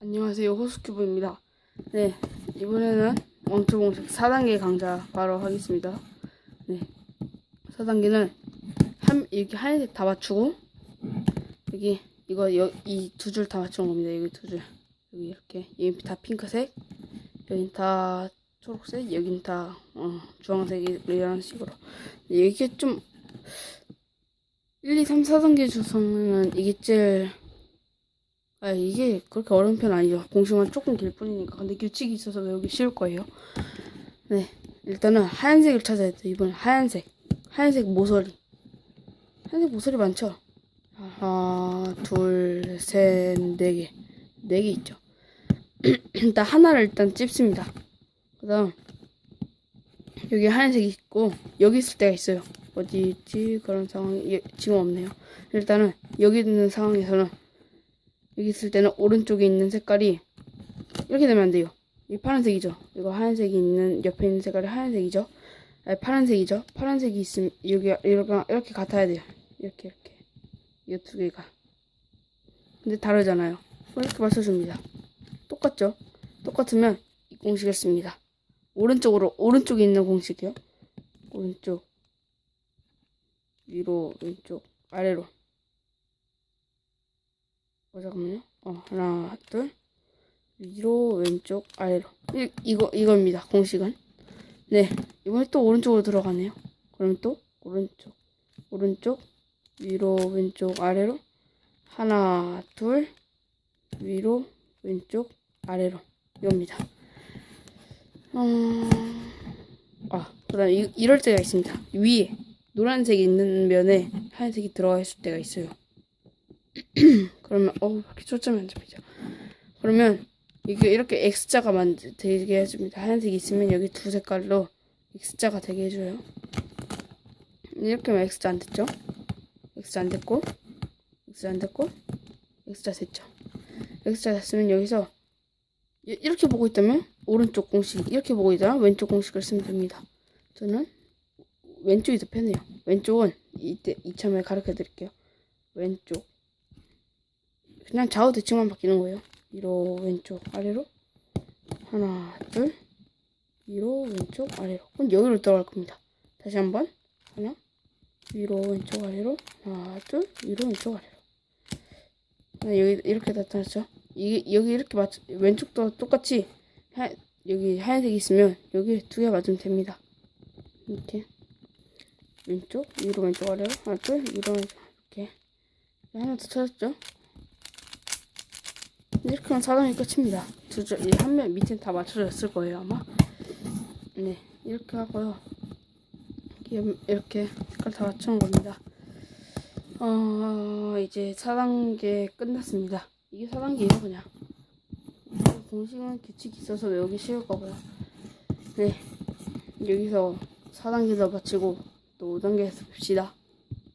안녕하세요. 호스큐브입니다. 네 이번에는 원투 공식 4단계 강좌 바로 하겠습니다. 네 4단계는 한 이렇게 하얀색 다 맞추고 여기 이거 이 두 줄 다 맞추는 겁니다. 여기 두줄. 여기 이렇게 여기 다 핑크색 여긴 다 초록색 여긴 다 어, 주황색 이런 식으로. 네, 이게 좀 1, 2, 3, 4단계 주소는 이게 제일 아 이게 그렇게 어려운 편 아니죠. 공식만 조금 길 뿐이니까. 근데 규칙이 있어서 외우기 쉬울 거예요. 네. 일단은 하얀색을 찾아야 돼. 이번엔 하얀색. 하얀색 모서리. 하얀색 모서리 많죠? 하나, 둘, 셋, 네 개. 네 개 있죠. 일단 하나를 일단 찝습니다. 그 다음, 여기 하얀색이 있고, 여기 있을 때가 있어요. 어디 있지? 그런 상황이 예, 지금 없네요. 일단은, 여기 있는 상황에서는 여기 있을 때는 오른쪽에 있는 색깔이 이렇게 되면 안 돼요. 이 파란색이죠. 이거 하얀색이 있는 옆에 있는 색깔이 하얀색이죠. 아니, 파란색이죠. 파란색이 있으면 여기 이렇게 이렇게 같아야 돼요. 이렇게 이렇게 이 두 개가. 근데 다르잖아요. 이렇게 맞춰줍니다. 똑같죠? 똑같으면 이 공식을 씁니다. 오른쪽으로 오른쪽에 있는 공식이요. 오른쪽 위로 왼쪽 아래로 어, 잠깐만요. 어, 하나, 둘. 위로, 왼쪽, 아래로. 이, 이거, 이겁니다. 공식은. 네. 이번에 또 오른쪽으로 들어가네요. 그럼 또, 오른쪽, 오른쪽, 위로, 왼쪽, 아래로. 하나, 둘. 위로, 왼쪽, 아래로. 이겁니다. 어, 아, 그 다음에 이, 이럴 때가 있습니다. 위에 노란색이 있는 면에 하얀색이 들어가 있을 때가 있어요. 그러면 어우 이렇게 초점이 안 잡히죠. 그러면 이게 이렇게 X자가 만 되게 해줍니다. 하얀색이 있으면 여기 두 색깔로 X자가 되게 해줘요. 이렇게 하면 X자 안 됐죠? X자 안 됐고 X자 안 됐고 X자 됐죠. X자 됐으면 여기서 이- 이렇게 보고 있다면 오른쪽 공식 이렇게 보고 있다면 왼쪽 공식을 쓰면 됩니다. 저는 왼쪽이 더 편해요. 왼쪽은 이때 이참에 가르쳐 드릴게요. 왼쪽 그냥 좌우 대칭만 바뀌는 거예요. 위로 왼쪽 아래로. 하나 둘. 위로 왼쪽 아래로. 그럼 여기로 들어갈 겁니다. 다시 한번. 하나. 위로 왼쪽 아래로. 하나 둘. 위로 왼쪽 아래로. 네, 여기 이렇게 나타났죠. 이게 여기 이렇게 맞 왼쪽도 똑같이 하, 여기 하얀색이 있으면 여기 두 개 맞으면 됩니다. 이렇게. 왼쪽 위로 왼쪽 아래로. 하나 둘. 위로 왼쪽 이렇게. 하나 더 찾았죠? 이렇게 하면 사단이 끝입니다. 두 줄, 한면 밑에 다 맞춰졌을 거예요, 아마. 네, 이렇게 하고요. 이렇게, 색깔 다 맞춘 겁니다. 어, 이제 4단계 끝났습니다. 이게 4단계예요, 그냥. 공식은 규칙이 있어서 외우기 쉬울 거고요. 네, 여기서 4단계도 마치고 또 5단계에서 봅시다.